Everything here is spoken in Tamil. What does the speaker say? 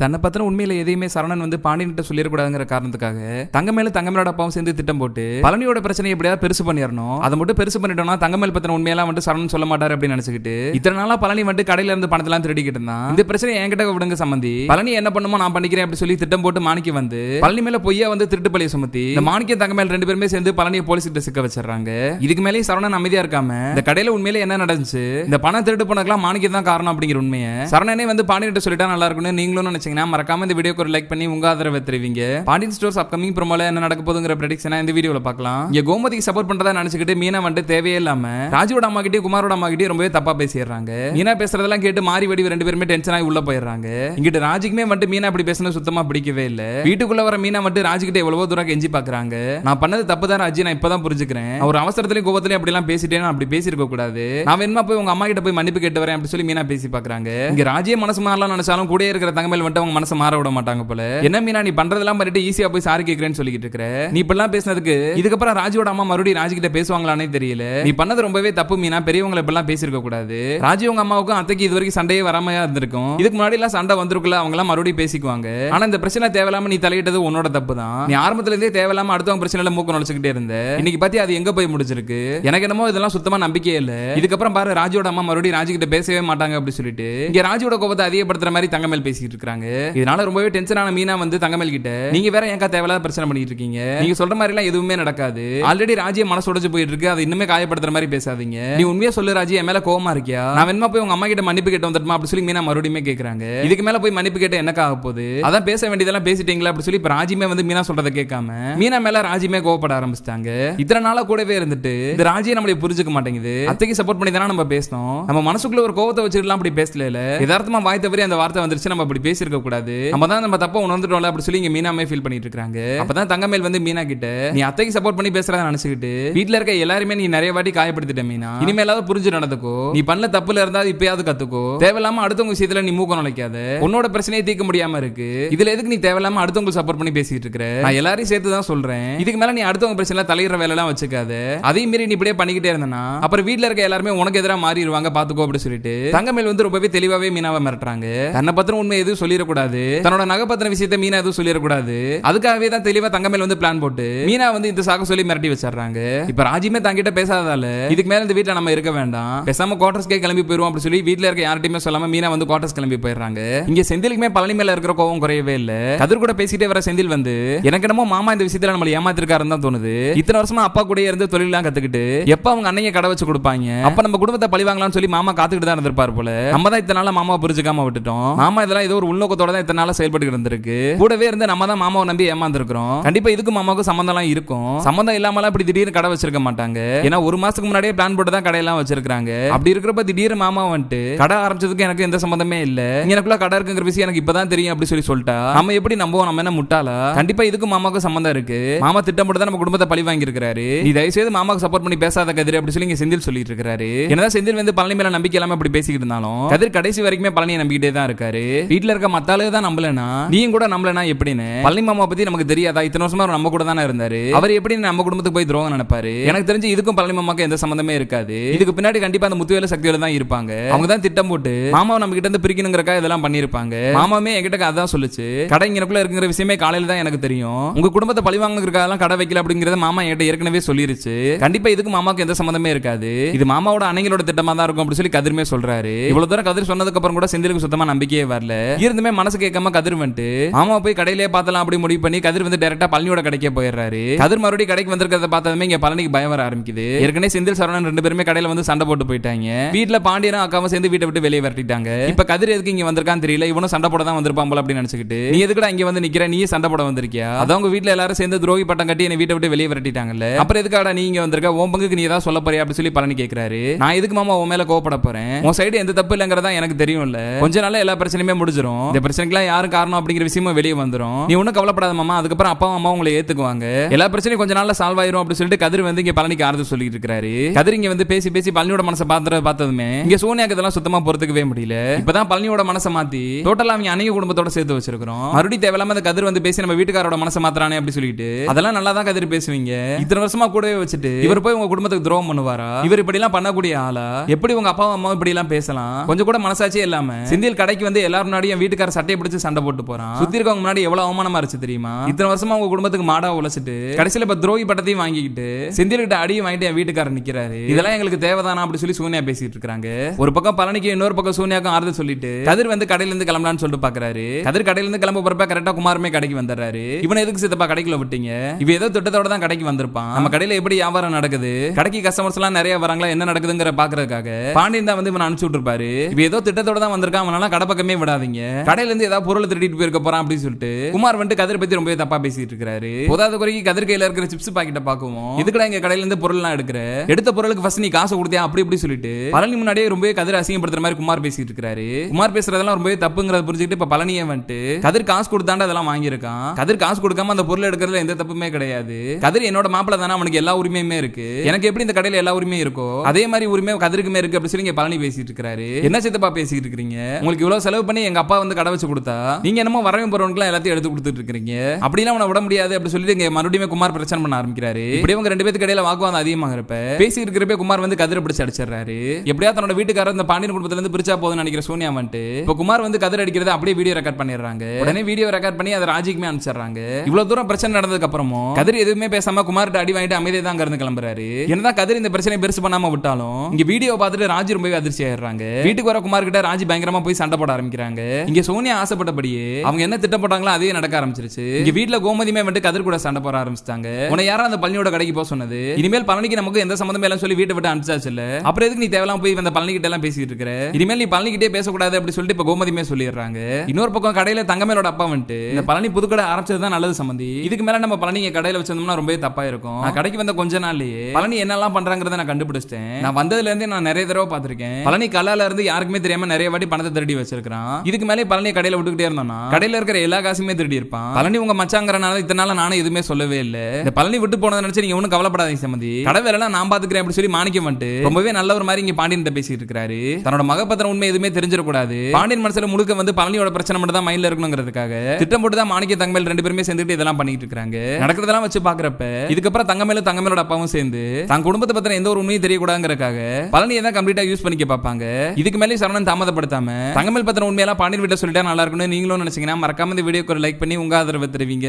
தன்னை பத்தின உண்மையில எதையுமே சரணன் வந்து பாண்டியன்கிட்ட சொல்லிடக்கூடாதுங்கிற காரணத்துக்காக தங்கமேல தங்கமேலோட அப்பாவும் சேர்ந்து திட்டம் போட்டு பழனியோட பிரச்சனை எப்படியாவது பெருசு பண்ணிடணும். அதை மட்டும் பெருசு பண்ணிட்டோம்னா தங்கமேல் பத்தின உண்மையெல்லாம் வந்து சரணன் சொல்ல மாட்டாரு அப்படின்னு நினைச்சுக்கிட்டு இத்தனை நாளா பழனி வந்து கடையில இருந்து பணத்தெல்லாம் திருடிக்கிட்டு இருந்தான். இந்த பிரச்சனை என்கிட்ட விடுங்க சம்பந்தி பழனி என்ன பண்ணுமோ நான் பண்ணிக்கிறேன் அப்படி சொல்லி திட்டம் போட்டு மாணிக்க வந்து பழனி மேல பொய்யா வந்து திருட்டு பழைய சுமத்தி இந்த தங்க தங்கமேல் ரெண்டு பேருமே சேர்ந்து பழனியை போலீஸ் கிட்ட சிக்க வச்சிடறாங்க. இதுக்கு மேலேயும் சரணன் அமைதியா இருக்காம இந்த கடையில உண்மையில என்ன நடந்துச்சு? இந்த பணம் திருட்டு போனதுக்கெல்லாம் மாணிக்க தான் காரணம் அப்படிங்கிற உண்மையை சரணனே வந்து பாண்டியன் சொல்லிட்டா நல்லா இருக்கும்னு நீங்களும் நினைச்சீங்கன்னா மறக்காம இந்த வீடியோக்கு ஒரு லைக் பண்ணி உங்க ஆதரவை தெரிவிங்க. பாண்டியன் ஸ்டோர்ஸ் அப்கமிங் ப்ரோமோல என்ன நடக்க போதுங்கிற ப்ரெடிக்ஷனா இந்த வீடியோல பார்க்கலாம். இங்க கோமதிக்கு சப்போர்ட் பண்றதா நினைச்சுக்கிட்டு மீனா வந்துட்டு தேவையே இல்லாம ராஜுவோட அம்மா கிட்டே குமாரோட அம்மா கிட்டே ரொம்பவே தப்பா பேசிடுறாங்க. மீனா பேசுறதெல்லாம் கேட்டு மாறி வடிவு ரெண்டு பேருமே டென்ஷன் ஆகி உள்ள போயிடுறாங்க. இங்கிட்டு ராஜுக்குமே வந்துட்டு மீனா அப்படி பேசுனது சுத்தமா பிடிக்கவே இல்ல. வீட்டுக்குள்ள வர மீனா வந்துட்டு ராஜுகிட்ட எவ்வளவோ தூரம் கெஞ்சி பாக்குறாங்க. நான் பண்ணது தப்பு தான் ராஜி நான் இப்பதான் புரிஞ்சுக்கிறேன். அவர் அவசரத்திலயும் கோபத்திலயும் அப்படி எல்லாம் பேசிட்டேன் அப்படி பேசியிருக்க கூடாது. நான் வேணுமா போய் உங்க அம்மா கிட்ட போய் மன்னிப்பு கேட்டு வரேன் அப்படி சொல்லி மீனா பேசி பாக்குறாங்க. இங்க ராஜியே மனசு மாதிரிலாம் நினைச்சாலும் கூட இருக்கிற தங்கமேல் மட்டும் அவங்க மனசை மாற விட மாட்டாங்க போல. என்ன மீனா நீ பண்றதெல்லாம் பண்ணிட்டு ஈஸியா போய் சாரி கேட்கறேன்னு சொல்லிட்டு இருக்கிற? நீ இப்பெல்லாம் பேசினதுக்கு இதுக்கப்புறம் ராஜுவோட அம்மா மறுபடியும் ராஜு கிட்ட பேசுவாங்களானே தெரியல. நீ பண்ணது ரொம்பவே தப்பு மீனா பெரியவங்களை இப்பெல்லாம் பேசியிருக்க கூடாது. ராஜி உங்க அம்மாவுக்கும் அத்தைக்கு இது வரைக்கும் சண்டையே வராம இருந்திருக்கும். இதுக்கு முன்னாடி எல்லாம் சண்டை வந்திருக்குல்ல அவங்க எல்லாம் மறுபடியும் பேசிக்குவாங்க. ஆனா இந்த பிரச்சனை தேவையில்லாம நீ தலையிட்டது உன்னோட தப்பு தான் நீ ஆரம்பத்துல இருந்தே தேவையில்லாம அடுத்தவங்க பிரச்சனையில மூக்க நுழைச்சுக்கிட்டே இருந்த. இன்னைக்கு பத்தி அது எங்க போய் முடிச்சிருக்கு எனக்கு என்னமோ இதெல்லாம் சுத்தமா நம்பிக்கையே இல்ல. இதுக்கப்புறம் பாரு ராஜோட அம்மா மறுபடியும் ராஜு கிட்ட பேசவே மாட்டாங்க அப்படின்னு சொல்லிட்டு இங்க ராஜோட கோபத்தை அதிகப்படுத்துற மாதிரி தங்கமேல் பேசிட்டு இருக்காங்க இதனால ரொம்பவே டென்ஷனான மீனா வந்து தங்கமேல் கிட்ட நீங்க வேற ஏன்க்கா தேவையில்லாத பிரச்சனை பண்ணிட்டு இருக்கீங்க? நீங்க சொல்ற மாதிரி எல்லாம் எதுவுமே நடக்காது. ஆல்ரெடி ராஜிய மனசு உடைச்சு போயிட்டு இருக்கு அதை இன்னுமே காயப்படுத்துற மாதிரி பேசாதீங்க. நீ உண்மையா சொல்லு ராஜி என் மேல கோவமா இருக்கியா? நான் வேணுமா போய் உங்க அம்மா கிட்ட மன்னிப்பு கேட்டு வந்துட்டுமா அப்படி சொல்லி மீனா மறுபடியும் கேக்குறாங்க. இதுக்கு மேல போய் மன்னிப்பு கேட்ட என்னக்கா ஆக போகுது? அதான் பேச வேண்டியதெல்லாம் பேசிட்டீங்களா அப்படி சொல்லி இப்ப ராஜிமே வந்து மீனா சொல்றதை கேட்காம மீனா மேல ராஜிமே கோவப்பட ஆரம்பிச்சிட்டாங்க. இத்தனை நாளா கூடவே இருந்துட்டு இந்த ராஜியை நம்மளை புரிஞ்சுக்க மாட்டேங்குது. அத்தைக்கு சப்போர்ட் பண்ணி தானே நம்ம பேசணும்? நம்ம மனசுக்குள்ள ஒரு கோவத்தை வச்சிருக்கலாம் அப்படி பேசல யதார்த்தமா வாய் தவறி அந்த வார்த்தை வந்துருச்சு. நம்ம அப்படி பேசியிருக்க கூடாது நம்ம தான் நம்ம தப்பா உணர்ந்துட்டோம்ல அப்படி சொல்லி இங்க மீனாமே ஃபீல் பண்ணிட்டு இருக்காங்க. அப்பதான் தங்கமேல் வந்து மீனா கிட்ட நீ அத்தைக்கு சப்போர்ட் பண்ணி பேசுறத நினைச்சுக்கிட்டு வீட்டுல இருக்க எல்லாருமே நீ நிறைய வாட்டி காயப்படுத்திட்ட மீனா. இனிமேலாவது புரிஞ்சு நடந்துக்கோ. நீ பண்ண தப்புல இருந்தா இப்பயாவது கத்துக்கோ. தேவையில்லாம அடுத்தவங்க விஷயத்துல நீ மூக்கம் நுழைக்காத. உன்னோட பிரச்சனையை தீர்க்க முடியாம இருக்கு. இதுல எதுக்கு நீ தேவையில்லாம அடுத்தவங்க சப்போர்ட் பண்ணி பேசிட்டு இருக்கிற? நான் எல்லாரையும் சேர்த்து தான் சொல்றேன். இதுக்கு மேல நீ அடுத்தவங்க பிரச்சனை தலையிற வேலை எல்லாம் வச்சுக்காத. அதே மீறி நீ இப்படியே பண்ணிக்கிட்டே இருந்தனா அப்புறம் வீட்டுல இருக்க எல்லாருமே உனக்கு எதிராக மாறிடுவாங்க பாத்துக்கோ அப்படின்னு சொல்லிட்டு தங்கமேல் வந்து ரொம்பவே தெளிவாவே மீனாவை மிரட்டுறாங்க. தன்னை பத்திரம் உண்மை எதுவும் சொல்லிடக்கூடாது. தன்னோட நகை பத்திர விஷயத்த மீனா எதுவும் சொல்லிடக்கூடாது. அதுக்காகவே தான் தெளிவா தங்கமேல் வந்து பிளான் போட்டு மீனா வந்து இந்த சாக சொல்லி மிரட்டி வச்சிடுறாங்க. இப்ப ராஜிமே தங்கிட்ட பேசாததால இதுக்கு மேல இந்த வீட்டுல நம்ம இருக்க வேண்டாம். பேசாம குவார்டர்ஸ்க்கே கிளம்பி போயிருவோம் அப்படி சொல்லி வீட்டுல இருக்க யார்ட்டையுமே சொல்லாம மீனா வந்து குவார்டர்ஸ் கிளம்பி போயிடுறாங்க. இங்க செந்திலுக்குமே பழனி மேல இருக்கிற கோவம் குறையவே இல்ல. கதிர் கூட பேசிட்டே வர செந்தில் வந்து எனக்கு என்னமோ மாமா இந்த விஷயத்துல நம்மள ஏமாத்திருக்காருன்னு தான் தோணுது. இத்தனை வருஷமா அப்பா கூட இருந்து தொழிலாம் கத்துக்கிட்டு எப்ப அவங்க அன்னைய கடை வச்சு கொடுப்பாங்க? அப்ப நம்ம குடும்பத்தை பழி வாங்கலாம்னு சொல்லி மாமா காத்துக்கிட்டு தான் இருந்திருப்பார் போல. நம்ம தான் இத்தனை நாளா மாமா புரிஞ்சுக்காம விட்டுட்டோம். மாமா இதெல்லாம் ஏதோ ஒரு உள்ள நோக்கத்தோட தான் இத்தனை நாளா செயல்பட்டு இருந்திருக்கு. கூடவே இருந்து நம்ம தான் மாமாவை நம்பி ஏமாந்துருக்கிறோம். கண்டிப்பா இதுக்கு மாமாவுக்கு சம்மந்தம் இருக்கும். சம்மந்தம் இல்லாமலாம் இப்படி திடீர்னு கடை வச்சிருக்க மாட்டாங்க. ஏன்னா ஒரு மாசத்துக்கு முன்னாடியே பிளான் போட்டு தான் கடையெல்லாம் வச்சிருக்காங்க அப்படி இருக்கிறப்ப திடீர்னு மாமா வந்துட்டு கடை ஆரம்பிச்சதுக்கு எனக்கு எந்த சம்மந்தமே இல்ல. எனக்குள்ள கடை இருக்குங்கிற விஷயம் எனக்கு இப்பதான் தெரியும் அப்படி சொல்லி சொல்லிட்டா. நம்ம எப்படி நம்புவோம்? நம்ம என்ன முட்டாளா? கண்டிப்பா இதுக்கு மாமாவுக்கு சம்மந்தம் இருக்கு. மாமா திட்டம் போட்டு தான் நம்ம குடும்பத்தை பழி வாங்கி இருக்காரு நீ தயவுசெய்து மாமாவுக்கு சப்போர்ட் பண்ணி பேசாத கதிர் அப்படி சொல்லி இங்க செந்தில் சொல்லிட்டு இருக்காரு என்னதான் செந்தில் வந்து பழனி மேல நம்பிக்கை இல்லாம இப்படி பேசிக்கிட்டு இருந்தாலும் கதிர் கடைசி வரைக்குமே பழனியை நம்பிக்கிட்டே தான் இருக்காரு. வீட்டுல இருக்க மத்தாலே தான் நம்பலனா? நீயும் கூட நம்பலனா எப்படின்னு? பழனி மாமா பத்தி நமக்கு தெரியாதா? இத்தனை வருஷமா அவர் நம்ம கூட தானே இருந்தாரு. அவர் எப்படி நம்ம குடும்பத்துக்கு போய் துரோகம் நினைப்பாரு? எனக்கு தெரிஞ்சு இதுக்கும் பழனி மாமாக்கு எந்த சம்பந்தமே இருக்காது. இதுக்கு பின்னாடி கண்டிப்பா அந்த முத்துவேல சக்தியோட தான் இருப்பாங்க. அவங்க தான் திட்டம் போட்டு மாமாவை நம்ம கிட்ட இருந்து பிரிக்கணுங்கிறக்கா இதெல்லாம் பண்ணிருப்பாங்க மாமாவே என்கிட்ட அதான் சொல்லுச்சு. கடை இங்கனக்குள்ள இருக்கிற விஷயமே காலையில தான் எனக்கு தெரியும். உங்க குடும்பத்தை பழி வாங்குறதுக்காக கடை வைக்கல அப்படிங்கறத மாமா என்கிட்ட ஏற்கனவே சொல்லிருச்சு. கண்டிப்பா இதுக்கு மாமாக்கு எந்த சம்பந்தமே இருக்காது. இது மாமாவோட அணைகளோட திட்டமா தான் இருக்கும் அப்படின்னு சொல்லி கதிர் கதிருமே சொல்றாரு. இவ்வளவு தூரம் கதிர் சொன்னதுக்கு அப்புறம் கூட செந்திலுக்கு சுத்தமா நம்பிக்கையே வரல. இருந்துமே மனசு கேட்காம கதிர் வந்துட்டு மாமா போய் கடையிலே பார்த்தலாம் அப்படி முடிவு பண்ணி கதிர் வந்து டைரக்டா பழனியோட கடைக்கே போயிடுறாரு. கதிர் மறுபடியும் கடைக்கு வந்திருக்கிறத பார்த்ததுமே இங்க பழனிக்கு பயம் வர ஆரம்பிக்குது. ஏற்கனவே செந்தில் சரவணன் ரெண்டு பேருமே கடையில வந்து சண்டை போட்டு போயிட்டாங்க. வீட்டுல பாண்டியனும் அக்காவும் சேர்ந்து வீட்டை விட்டு வெளியே விரட்டிட்டாங்க. இப்ப கதிர் எதுக்கு இங்க வந்திருக்கான்னு தெரியல. இவனும் சண்டை போட தான் வந்திருப்பான் போல அப்படின்னு நினைச்சுக்கிட்டு நீ எதுக்குடா இங்க வந்து நிக்கிற? நீ சண்டை போட வந்திருக்கியா? அதான் உங்க வீட்டுல எல்லாரும் சேர்ந்து துரோகி பட்டம் கட்டி என்னை வீட்டை விட்டு வெளியே விரட்டிட்டாங்கல்ல. அப்புறம் எதுக்காடா நீ இங்க வந்திருக்க? உன் பங்குக்கு நீ ஏதாவது சொல்ல போறியா? அப்படின்னு சொல்லி பழனி கேட்கிறாரு நான் எதுக்கு மாமா உன் மேல கோவப்பட போறேன்? உன் சைடு எந்த தப்பு இல்லைங்கிறதா எனக்கு தெரியும் இல்ல கொஞ்ச நாள் எல்லா பிரச்சனையுமே முடிஞ்சிரும். இந்த பிரச்சனைக்கெல்லாம் யாரும் காரணம் அப்படிங்கிற விஷயமும் வெளியே வந்துரும். நீ ஒன்றும் கவலைப்படாத மாமா அதுக்கப்புறம் அப்பா அம்மா உங்களை ஏத்துக்குவாங்க. எல்லா பிரச்சனையும் கொஞ்ச நாள்ல சால்வ் ஆயிரும் அப்படி சொல்லிட்டு கதிர் வந்து இங்க பழனிக்கு ஆறுதல் சொல்லிட்டு இருக்காரு. கதிர் இங்க வந்து பேசி பேசி பழனியோட மனசை பாத்துறத பார்த்ததுமே இங்க சோனியாக்கு இதெல்லாம் சுத்தமா பொறுத்துக்கவே முடியல. இப்பதான் பழனியோட மனசை மாத்தி டோட்டலா அவங்க அணைய குடும்பத்தோட சேர்த்து வச்சிருக்கிறோம். மறுபடியும் தேவையில்லாம அந்த கதிர் வந்து பேசி நம்ம வீட்டுக்காரோட மனசை மாத்துறானே அப்படி சொல்லிட்டு அதெல்லாம் நல்லா தான் கதிர் பேசுவீங்க. இத்தனை வருஷமா கூடவே வச்சுட்டு இவர் போய் உங்க குடும்பத்துக்கு துரோகம் பண்ணுவாரா? இவர் இப்படி எல்லாம் பண்ணக்கூடிய ஆளா? எப்படி உங்க அப்பா அம்மா இப்படி எல்லாம் பேசலாம்? கொஞ்சம் கூட மனசாச்சே இல்லாம செந்தில் கடைக்கு வந்து எல்லாரும் முன்னாடியும் வீட்டுக்கு வீட்டுக்கார சட்டையை பிடிச்சி சண்டை போட்டு போறான். சுத்தி இருக்கவங்க முன்னாடி எவ்வளவு அவமானமா இருந்துச்சு தெரியுமா? இத்தனை வருஷமா உங்க குடும்பத்துக்கு மாடா உழைச்சிட்டு கடைசியில இப்ப துரோகி பட்டத்தையும் வாங்கிக்கிட்டு செந்தில் கிட்ட அடியும் வாங்கிட்டு என் வீட்டுக்காரர் நிக்கிறாரு. இதெல்லாம் எங்களுக்கு தேவைதானா அப்படி சொல்லி சூனியா பேசிட்டு இருக்காங்க. ஒரு பக்கம் பழனிக்கு இன்னொரு பக்கம் சூனியாக்கும் ஆறுதல் சொல்லிட்டு கதிர் வந்து கடையில இருந்து கிளம்பலாம்னு சொல்லிட்டு பாக்குறாரு. கதிர் கடையில இருந்து கிளம்ப போறப்ப கரெக்டா குமாருமே கடைக்கு வந்துடுறாரு. இவனை எதுக்கு சித்தப்பா கடைக்குள்ள விட்டீங்க? இவ ஏதோ திட்டத்தோட தான் கடைக்கு வந்திருப்பான். நம்ம கடையில எப்படி வியாபாரம் நடக்குது? கடைக்கு கஸ்டமர்ஸ் எல்லாம் நிறைய வராங்களா? என்ன நடக்குதுங்கிற பாக்குறதுக்காக பாண்டியன் தான் வந்து இவன் அனுப்பிச்சு விட்டுருப்பாரு. இவ ஏதோ திட்டத்தோட தான் வந்திருக்கான். அவனால கடை பக்கமே விடாதீங்க. கடையிலேருந்து ஏதாவது பொருளை திருடிட்டு போயிருக்க போறான் அப்படின்னு சொல்லிட்டு குமார் வந்துட்டு கதிர் பத்தி ரொம்பவே தப்பா பேசிட்டு இருக்காரு. போதாத குறைக்கு கதிர் கையில இருக்கிற சிப்ஸ் பாக்கெட்டை பாக்குவோம் இதுக்கடா எங்க கடையில இருந்து பொருள் எல்லாம் எடுக்கிற? எடுத்த பொருளுக்கு ஃபர்ஸ்ட் நீ காசு கொடுத்தியா அப்படி இப்படி சொல்லிட்டு பழனி முன்னாடியே ரொம்பவே கதிர் அசிங்கப்படுத்துற மாதிரி குமார் பேசிட்டு இருக்காரு. குமார் பேசுறதெல்லாம் ரொம்பவே தப்புங்கிறத புரிஞ்சுக்கிட்டு இப்ப பழனியே வந்துட்டு கதிர் காசு கொடுத்தாண்ட அதெல்லாம் வாங்கியிருக்கான். கதிர் காசு கொடுக்காம அந்த பொருள் எடுக்கிறதுல எந்த தப்புமே கிடையாது. கதிர் என்னோட மாப்பிள்ள தானே அவனுக்கு எல்லா உரிமையுமே இருக்கு. எனக்கு எப்படி இந்த கடையில எல்லா உரிமையும் இருக்கோ அதே மாதிரி உரிமை கதிருக்குமே இருக்கு அப்படின்னு சொல்லி பழனி பேசிட்டு இருக்காரு. என்ன சித்தப்பா பேசிட்டு இருக்கீங்க? உங்களுக்கு இவ்வளவு செலவு பண்ணி எங்க அப்பா வந்து கடை வச்சு கொடுத்தா நீங்க என்னமோ வரவும் போறவனுக்குலாம் எல்லாத்தையும் எடுத்து கொடுத்துட்டு இருக்கீங்க அப்படிலாம் அவனை விட முடியாது அப்படி சொல்லிட்டு இங்க மறுபடியும் குமார் பிரச்சனை பண்ண ஆரம்பிக்கிறாரு. இப்படி இவங்க ரெண்டு பேருக்கு இடையில வாக்குவாதம் அதிகமாக இருப்ப பேசி இருக்கிறப்ப குமார் வந்து கதிரை பிடிச்சு அடிச்சிடுறாரு. எப்படியா தன்னோட வீட்டுக்காரர் இந்த பாண்டியன் குடும்பத்துல இருந்து பிரிச்சா போதும்னு நினைக்கிற சோனியா வந்துட்டு இப்ப குமார் வந்து கதிர் அடிக்கிறத அப்படியே வீடியோ ரெக்கார்ட் பண்ணிடுறாங்க. உடனே வீடியோ ரெக்கார்ட் பண்ணி அதை ராஜிக்குமே அனுப்பிச்சிடுறாங்க. இவ்வளவு தூரம் பிரச்சனை நடந்ததுக்கு அப்புறமும் கதிர் எதுவுமே பேசாம குமார்கிட்ட அடி வாங்கிட்டு அமைதியை தான் இருந்து கிளம்புறாரு. என்னதான் கதிர் இந்த பிரச்சனை பெருசு பண்ணாம விட்டாலும் இங்க வீடியோ பார்த்துட்டு ராஜி ரொம்பவே அதிர்ச்சி ஆயிடுறாங்க. வீட்டுக்கு வர குமார் கிட்ட ராஜி பயங்கரமா போய் சண்டை போட ஆரம்பிக்கிறாங்க. இங்க சோனியா ஆசைப்பட்டபடியே அவங்க என்ன திட்டப்பட்டாங்களோ அதே நடக்க ஆரம்பிச்சிருச்சு. இங்க வீட்டுல கோமதியுமே வந்துட்டு கதிர் கூட சண்டை போட ஆரம்பிச்சிட்டாங்க. உன யாரும் அந்த பழனியோட கடைக்கு போக சொன்னது. இனிமேல் பழனிக்கு நமக்கு எந்த சம்மந்தமே எல்லாம் சொல்லி வீட்டை விட்டு அனுப்பிச்சாச்சு இல்ல அப்புறம் எதுக்கு நீ தேவையில்லாம போய் அந்த பழனி கிட்ட எல்லாம் பேசிட்டு இருக்கிற? இனிமேல் நீ பழனி கிட்டே பேசக்கூடாது அப்படி சொல்லிட்டு இப்ப கோமதியுமே சொல்லிடுறாங்க. இன்னொரு பக்கம் கடையில தங்கமேலோட அப்பா வந்துட்டு இந்த பழனி புதுக்கடை ஆரம்பிச்சது தான் நல்லது சம்பந்தி. இதுக்கு மேல நம்ம பழனி கடையில வச்சிருந்தோம்னா ரொம்பவே தப்பா இருக்கும். நான் கடைக்கு வந்த கொஞ்ச நாள்லயே பழனி என்னெல்லாம் பண்றாங்கறத நான் கண்டுபிடிச்சிட்டேன். நான் வந்ததுல இருந்தே நான் நிறைய தடவை பார்த்திருக்கேன். பழனி கல்லால இருந்து யாருக்குமே தெரியாம நிறைய வாட்டி பணத்தை திருடி வச்சிருக்கான் இதுக்கு மேலே பழனி கடையில விட்டுக்கிட்டே இருந்தானா கடையில இருக்கிற எல்லா காசுமே திருடி இருப்பான். பழனி உங்க மச்சாங்கிறனால இத்தனை நாள் நானும் எதுவுமே சொல்லவே இல்ல. இந்த பழனி விட்டு போனதை நினைச்சு நீங்க ஒண்ணும் கவலைப்படாதீங்க சமதி கடை வேலை நான் பாத்துக்கிறேன் அப்படி சொல்லி மாணிக்கம் வந்துட்டு ரொம்பவே நல்ல ஒரு மாதிரி இங்க பாண்டியன் பேசிட்டு இருக்காரு. தன்னோட மகப்பத்திரம் உண்மை எதுவுமே தெரிஞ்சிடக்கூடாது. பாண்டியன் மனசுல முழுக்க வந்து பழனியோட பிரச்சனை மட்டும் தான் மைண்ட்ல இருக்கணுங்கிறதுக்காக திட்டம் போட்டு தான் மாணிக்க தங்கமேல் ரெண்டு பேருமே சேர்ந்துட்டு இதெல்லாம் பண்ணிட்டு இருக்காங்க. நடக்கிறதெல்லாம் வச்சு பாக்குறப்ப இதுக்கப்புறம் தங்கமேல தங்கமேலோட அப்பாவும் சேர்ந்து தன் குடும்பத்தை பத்தின எந்த ஒரு உண்மையும் தெரியக்கூடாதுங்கிறதுக்காக பழனியை தான் கம்ப்ளீட்டா யூஸ் பண்ணிக்க பார்ப்பாங்க. இதுக்கு மேலே சரவணன் தாமதப்படுத்தாம தங்கமேல் பத்தின உண்மையெல்லாம் பாண்டியன் வீட்டை சொல்லிட்டா நல்லா இருக்கும்னு நீங்களும் நினைச்சீங்கன்னா மறக்காம இந்த வீடியோக்கு ஒரு லைக் பண்ணி உங்க ஆதரவை தருவீங்க.